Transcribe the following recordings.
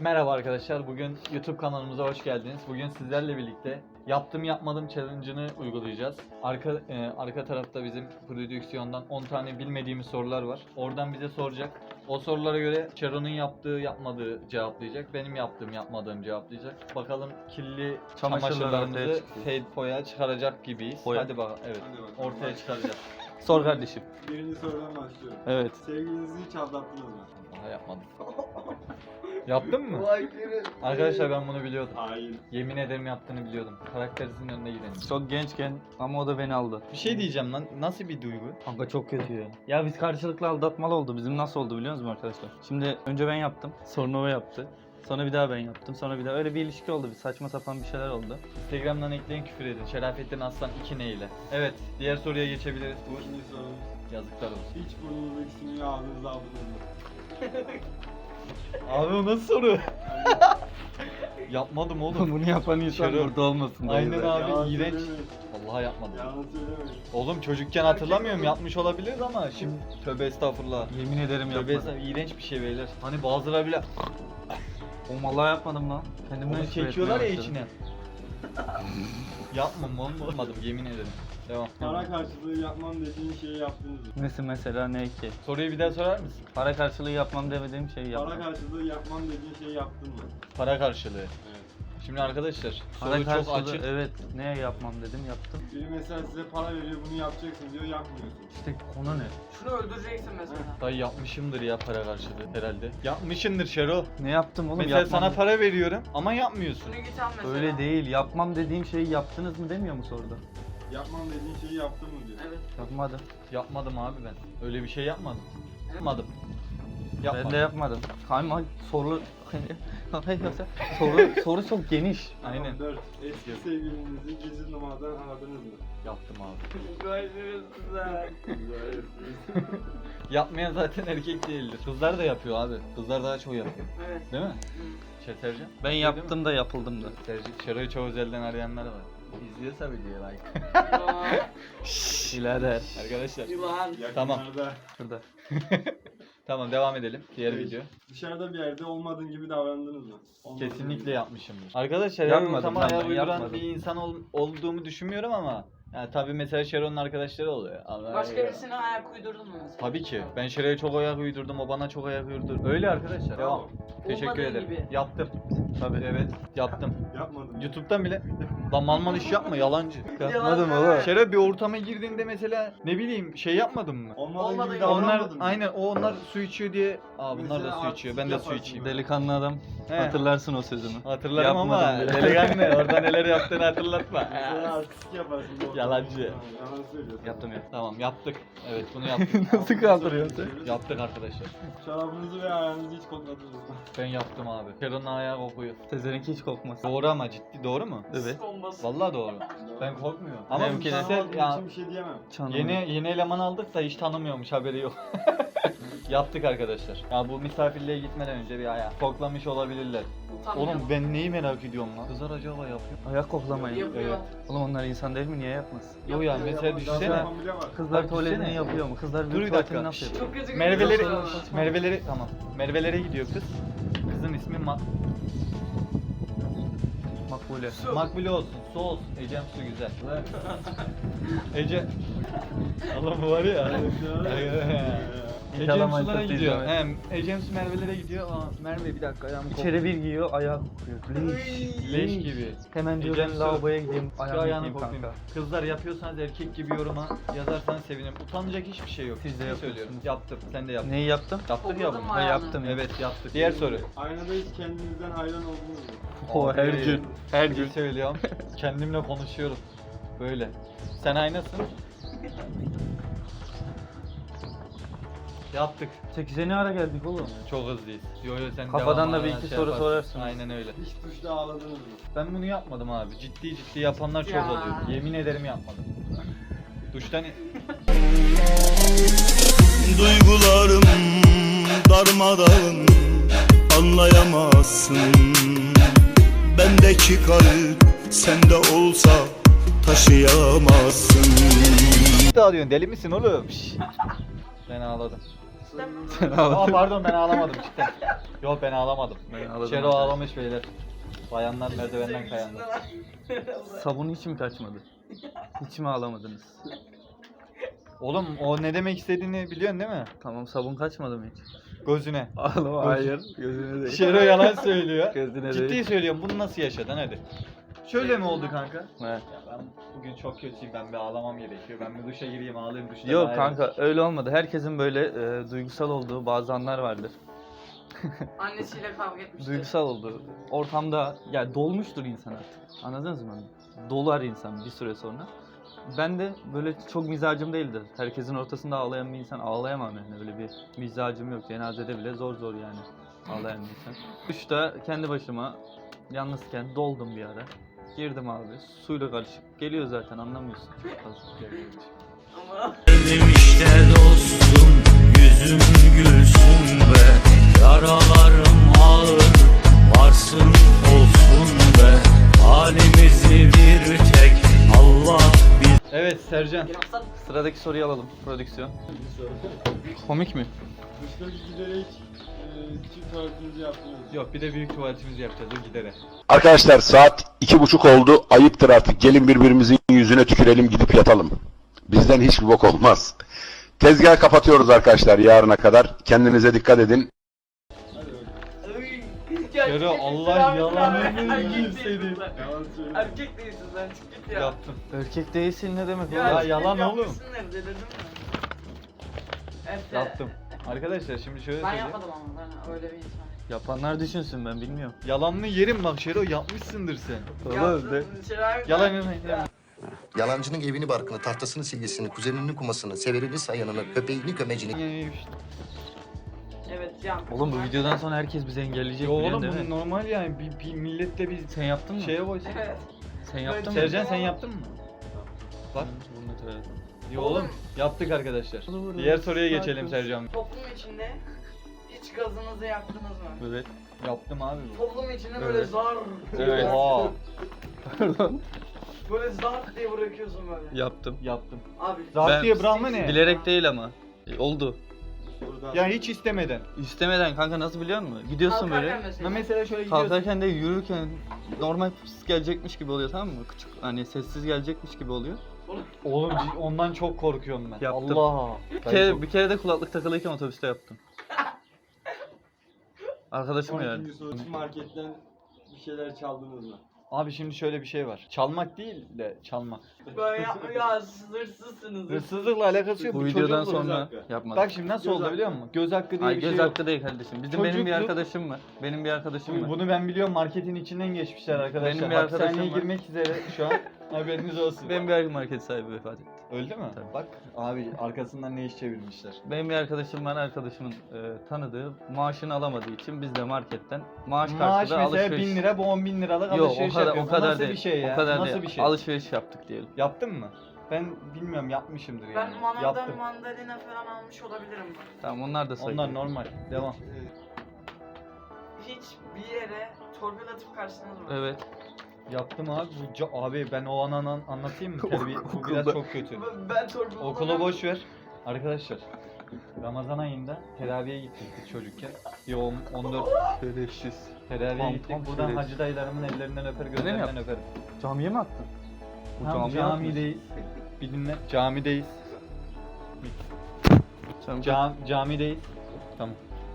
Merhaba arkadaşlar. Bugün YouTube kanalımıza hoş geldiniz. Bugün sizlerle birlikte yaptım yapmadım challenge'ını uygulayacağız. Arka e, arka tarafta bizim prodüksiyondan 10 tane bilmediğimiz sorular var. Oradan bize soracak. O sorulara göre Çaro'nun yaptığı yapmadığı cevaplayacak. Benim yaptığım yapmadığım cevaplayacak. Bakalım kirli Çamaşırlar ortaya çamaşırlarımızı çıkacak. fade boya çıkaracak gibiyiz. Boya. Hadi bakalım. Evet. Hadi bakalım. Ortaya çıkaracağız. Sor kardeşim. Birinci sorudan başlıyorum. Evet. Sevgilinizi hiç aldattınız mı? Daha yapmadım. Yaptın mı? Arkadaşlar ben bunu biliyordum. Hayır. Yemin ederim yaptığını biliyordum. Karakterisinin önüne gidelim. Çok gençken ama o da beni aldı. Bir şey diyeceğim lan. Nasıl bir duygu? Kanka çok kötü ya. Ya biz karşılıklı aldatmalı oldu. Bizim nasıl oldu biliyor musunuz arkadaşlar? Şimdi önce ben yaptım. Sonra o yaptı. Sonra bir daha ben yaptım. Sonra bir daha öyle bir ilişki oldu. Bir saçma sapan bir şeyler oldu. Instagram'dan ekleyin küfür edin. Şerafettin Aslan 2 ne ile? Evet. Diğer soruya geçebiliriz. Bu İkinci sorum. yazıklar olsun. Hiç burnunuzdaki sineği ağzınıza aldınız mı? Abi o nasıl soru? Yapmadım oğlum. Bunu yapan insan burada olmasın. da Aynen abi, Yalan iğrenç. söylemeyin. Vallahi yapmadım. Yalan söylemeyin. Oğlum çocukken hatırlamıyorum yapmış olabiliriz ama şimdi tövbe estağfurullah. Yemin ederim Tövbe yapmadım. estağfurullah. İğrenç bir şey beyler. Hani bazıları bile Oğlum vallahi yapmadım lan. Kendimden onu şüphe çekiyorlar ya etmeye başladım. içine. Yapmam oğlum olmadım yemin ederim. Devam. Para karşılığı yapmam dediğin şeyi yaptınız mı? Nesi mesela ne ki? Soruyu bir daha sorar mısın? Para karşılığı yapmam demediğim şeyi Para yapmam. karşılığı yapmam dediğin şeyi yaptın mı? Para karşılığı. Evet. Şimdi arkadaşlar Para soru çok karşılığı açık. evet ne yapmam dedim yaptım. Biri mesela size para veriyor bunu yapacaksın diyor yapmıyorsun. İşte konu ne? Şunu öldüreceksin mesela. Dayı yapmışımdır ya para karşılığı herhalde. Yapmışındır Şero. Ne yaptım oğlum? Mesela Yapmam sana para veriyorum ama yapmıyorsun. Şunu git al mesela. Öyle değil. Yapmam dediğim şeyi yaptınız mı demiyor mu soruda? Yapmam dediğin şeyi yaptın mı diyor. Evet. Yapmadım. Yapmadım abi ben. Öyle bir şey yapmadım. Yapmadım. Yapmadım. Ben de yapmadım. Kayma soru soru soru çok geniş. Aynen. Tamam, dört. Eski sevgilinizi gizli numaradan aradınız mı? Yaptım abi. Görüşürüz güzel. Güzel. Yapmayan zaten erkek değildir. Kızlar da yapıyor abi. Kızlar daha çok yapıyor. Evet. Değil mi? Şey Sercan? Ben yaptım da yapıldım da. Sercan, Şero'yu çok özelden arayanlar var. İzliyorsa videoyu like. Aa, Birader. Arkadaşlar. Yılan. Tamam. Yakınlarda Şurada. Tamam devam edelim. Diğer Evet. video. Dışarıda bir yerde olmadığın gibi davrandınız mı? Olmadığın Kesinlikle gibi. yapmışımdır. Arkadaşlar her Yapmadım ortama lan ayak ben, uyduran yapmadım. bir insan ol- olduğumu düşünmüyorum ama yani tabii mesela Şero'nun arkadaşları oluyor. Allah Başka ya. birisine ayak uydurdun mu mesela? Tabii ki. Ben Şero'ya çok ayak uydurdum, o bana çok ayak uydurdu. Öyle arkadaşlar. Devam. Teşekkür ederim. gibi. Yaptım. Tabii. Evet, yaptım. Yapmadım. YouTube'dan bile. Lan mal mal iş yapma, yalancı. Yapmadım oğlum. Şeref bir ortama girdiğinde mesela ne bileyim şey yapmadın mı? Olmadığın Olmadığı gibi gibi. Onlar davranmadın mı? aynen o onlar su içiyor diye. Aa bunlar da Mesela su içiyor. Ben de su artistlik içeyim. yaparsın. Delikanlı adam. He. Hatırlarsın o sözümü. Hatırlarım ama Yapmadım bile. delikanlı orada neler yaptığını hatırlatma. Mesela artistik yaparsın. bu. Yalancı. Yalan söylüyorsun. Yaptım ya. Tamam yaptık. Evet bunu yaptık. Nasıl kaldırıyorsun sen? yaptık arkadaşlar. Şarabınızı ve ayağınızı hiç kokladınız mı? Ben yaptım abi. Şero'nun ayağı kokuyor. Sezer'inki hiç kokmaz. Doğru ama ciddi doğru mu? Evet. Vallahi doğru. Ben korkmuyorum. Ama Benimki de. ya için bir şey diyemem. Yeni yeni eleman aldık da hiç tanımıyormuş haberi yok. Yaptık arkadaşlar. Ya bu misafirliğe gitmeden önce bir ayağı koklamış olabilirler. Oğlum ben neyi merak ediyorum lan? Kızlar acaba yapıyor. Ayak koklamayın. Yapıyor. Evet. Oğlum onlar insan değil mi? Niye yapmaz? Yo ya mesela düşünsene. Kızlar Bak tuvaletini yapıyor mu? Kızlar Dur bir dakika. tuvaletini nasıl yapıyor? Çok kötü Merveleri. Merveleri tamam. Mervelere gidiyor kız. Kızın ismi Mak Makbule. Su. Makbule olsun, su olsun. Ecem su güzel. Ece. Allah bu var ya. Ecem İnşallah sulara Manchester gidiyor. izlemez. He, Merve'lere gidiyor. Aa, Merve bir dakika ayağımı İçeri bir giyiyor, ayağı kokuyor. Leş. Leş gibi. Hemen diyor Ecem ben lavaboya gideyim, Şu ayağımı ayağını yıkayayım koklayayım. kanka. Kızlar yapıyorsanız erkek gibi yoruma yazarsanız sevinirim. Utanacak hiçbir şey yok. Siz de Ciddi yapıyorsunuz. söylüyorum. Yaptım. Sen de yaptın. Neyi yaptım? Yaptık ya bunu. ayağını? yaptım. Evet yaptık. Diğer soru. Aynada hiç kendinizden hayran oldunuz mu? O her Abi, gün. Her gün. söylüyorum. Kendimle konuşuyorum. Böyle. Sen aynasın. Yaptık. 8'e ne ara geldik oğlum? Çok hızlıyız. Yo yo sen Kafadan da bir iki şey soru sorarsınız. Aynen öyle. Hiç duşta ağladınız mı? Ben bunu yapmadım abi. Ciddi ciddi yapanlar çok Ya. oluyor. Yemin ederim yapmadım. Duştan Duygularım darmadağın anlayamazsın Bendeki kalp sende olsa taşıyamazsın Ne ağlıyorsun? Deli misin oğlum? Şşş. Ben ağladım. Aa pardon ben ağlamadım cidden. Yok ben ağlamadım. Ben ağladım ağlamış beyler. Bayanlar merdivenden kayandı. Sabun hiç mi kaçmadı? Hiç mi ağlamadınız? Oğlum o ne demek istediğini biliyorsun değil mi? Tamam sabun kaçmadı mı hiç? Gözüne. Ağlama hayır. Gözüne değil. Şero yalan söylüyor. Gözüne Ciddi değil. söylüyorum bunu nasıl yaşadın hadi. Şöyle mi oldu kanka? He. Ya ben bugün çok kötüyüm ben bir ağlamam gerekiyor. Ben bir duşa gireyim ağlayayım duşta. Yok iyi kanka öyle olmadı. Herkesin böyle e, duygusal olduğu bazı anlar vardır. Annesiyle kavga etmişti. Duygusal olduğu ortamda ya dolmuştur insan artık. Anladınız mı? Dolar insan bir süre sonra. Ben de böyle çok mizacım değildir. Herkesin ortasında ağlayan bir insan ağlayamam yani. Öyle bir mizacım yok. Cenazede bile zor zor yani ağlayan bir insan. Duşta kendi başıma yalnızken doldum bir ara. Girdim abi. Suyla karışık. Geliyor zaten anlamıyorsun çok fazla. Ama Benim işte dostum Yüzüm gülsün be Yaralarım ağır Varsın olsun be Halimizi bir tek Allah bilir Evet Sercan. Sıradaki soruyu alalım prodüksiyon. Komik mi? Dışta giderek küçük tuvaletinizi yaptınız. Yok bir de büyük tuvaletimizi yapacağız o gidere. Arkadaşlar saat iki buçuk oldu. Ayıptır artık. Gelin birbirimizin yüzüne tükürelim gidip yatalım. Bizden hiçbir bok olmaz. Tezgah kapatıyoruz arkadaşlar yarına kadar. Kendinize dikkat edin. Şero, Allah yalanını sen. Yalan söyle. Erkek değilsin sen çık git ya. Yaptım. Erkek değilsin ne demek Ya oğlum? yalan oğlum. yapmışsın nerede dedim Yaptım. Arkadaşlar şimdi şöyle Ben söyleyeyim. yapmadım ama ben öyle bir insan. Yapanlar düşünsün ben bilmiyorum. Yalanını yerim bak Şero yapmışsındır sen. Yaptın, Şeray- Yalanını Yalancının evini barkını, tahtasını silgisini, kuzeninin kumasını, severini sayanını, köpeğini kömecini, Evet ya. Oğlum bu videodan sonra herkes bizi engelleyecek Yo biliyorsun oğlum değil bu mi? normal yani bir, bir milletle bir Sen yaptın mı? şeye koysun. Evet. Sen yaptın mı? Sercan sen yaptın mı? Bak. Bunu da- Yo oğlum yaptık arkadaşlar. Diğer soruya geçelim Sercan. Toplum içinde hiç gazınızı yaktınız mı? Evet. Yaptım abi bu. Toplum içinde böyle Evet. zar. Evet. Oha, Pardon. Böyle zar diye bırakıyorsun böyle. Yaptım. yaptım. Abi. Zart Ben- diye Brahma ne? Bilerek değil ama. E, Oldu. Ya hiç istemeden. İstemeden kanka nasıl biliyor musun? Gidiyorsun Kalkarken böyle. mesela. Ha mesela şöyle gidiyorsun. Kalkarken de yürürken normal pıs gelecekmiş gibi oluyor tamam mı? Küçük hani sessiz gelecekmiş gibi oluyor. Oğlum ondan çok korkuyorum ben. Yaptım. Allah. Bir kere, bir kere de kulaklık takılıyken otobüste yaptım. Arkadaşım yani. ikinci soru. Marketten bir şeyler çaldınız mı? Abi şimdi şöyle bir şey var. Çalmak değil de çalmak. Böyle yapma ya siz hırsızsınız. Hırsızlıkla alakası yok. Bu Bu videodan sonra hakkı. yapmadım. Bak şimdi nasıl Göz oldu hakkı. biliyor musun? Göz hakkı diye Ay bir şey göz yok. hakkı değil kardeşim. Bizim benim bir Çocukluk- arkadaşım var. Benim bir arkadaşım var. Bunu ben biliyorum marketin içinden geçmişler arkadaşlar. Benim bir arkadaşım hapishaneye var. girmek üzere şu an haberiniz olsun. Benim bir market sahibi vefat etti. Öldü mü? Tabii. Bak abi arkasından ne iş çevirmişler. Benim bir arkadaşım var. Arkadaşımın e, tanıdığı maaşını alamadığı için biz de marketten maaş Maaş karşılığı mesela alışveriş. 1000 lira bu 10 bin liralık Yok o alışveriş kadar yapıyor. o Bu kadar nasıl değil. bir şey ya? O kadar nasıl değil. bir şey? Alışveriş yaptık diyelim. Yaptın mı? Ben bilmiyorum yapmışımdır yani. Ben manavdan Yaptım. mandalina falan almış olabilirim bak. Tamam onlar da sayılır. Onlar normal. Devam. Hiç bir yere torpil atıp kaçtınız mı? Evet. Yaptım abi. Bu ca- abi ben o an an anlatayım mı? Terbiye. Bu biraz Okulda. çok kötü. Ben, torpil Okulu boş ver. Arkadaşlar. Ramazan ayında teraviye gittik biz çocukken. Bir on- 14 Şerefsiz. teraviye Tam- gittik. tam Buradan şerefsiz. hacı dayılarımın ellerinden öper, gözlerinden yaptın? öperim. Camiye mi attın? Bu Tam camiye atmış. camideyiz. Bir dinle. Camideyiz. Sen- Cam, camideyiz. Tamam.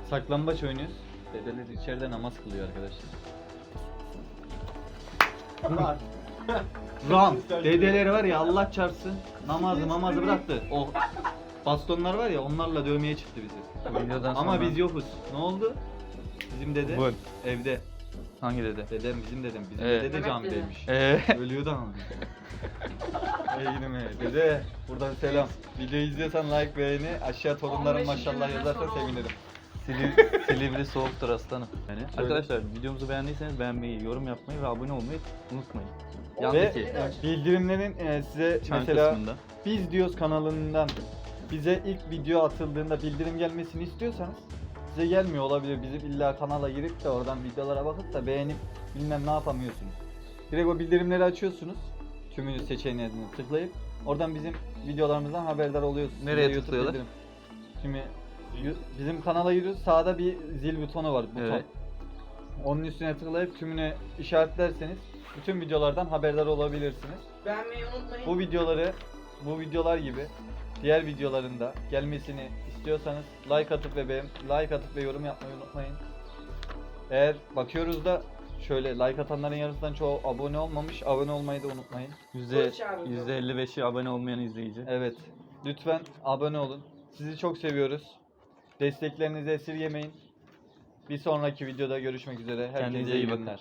Saklambaç oynuyoruz. Dedeler içeride namaz kılıyor arkadaşlar. Var. Ram. Dedeleri var ya Allah çarpsın. Namazı namazı bıraktı. O bastonlar var ya onlarla dövmeye çıktı bizi. Bu videodan Ama sonra- biz yokuz. Ne oldu? Bizim dede Bu. evde. Hangi dede? Dedem bizim dedem. Bizim Evet. dede Mehmet camideymiş. Eee? Ölüyordu ama. Ey be. Dede buradan selam. Videoyu izliyorsan like beğeni aşağı torunlarım 15 maşallah oldu. sevinirim. Silivri, Silivri soğuktur aslanım. Yani arkadaşlar videomuzu beğendiyseniz beğenmeyi, yorum yapmayı ve abone olmayı unutmayın. Ve Yandaki bildirimlerin e, size çan mesela kısmında. Biz Diyoruz kanalından bize ilk video atıldığında bildirim gelmesini istiyorsanız size gelmiyor olabilir. Bizim illa kanala girip de oradan videolara bakıp da beğenip bilmem ne yapamıyorsunuz. Direkt o bildirimleri açıyorsunuz. Tümünü seçeneğine tıklayıp oradan bizim videolarımızdan haberdar oluyorsunuz. Nereye YouTube tıklıyorlar? bildirim. Şimdi bizim kanala giriyoruz. Sağda bir zil butonu var. Buton. Evet. Onun üstüne tıklayıp tümünü işaretlerseniz bütün videolardan haberdar olabilirsiniz. Beğenmeyi unutmayın. Bu videoları bu videolar gibi diğer videolarında gelmesini istiyorsanız like atıp ve beğen, like atıp ve yorum yapmayı unutmayın. Eğer bakıyoruz da şöyle like atanların yarısından çoğu abone olmamış. Abone olmayı da unutmayın. Yüzde, Kılıç abi. %55'i abone olmayan izleyici. Evet. Lütfen abone olun. Sizi çok seviyoruz. Desteklerinizi esirgemeyin. Bir sonraki videoda görüşmek üzere. Herkese Kendinize iyi iyi bakın. günler.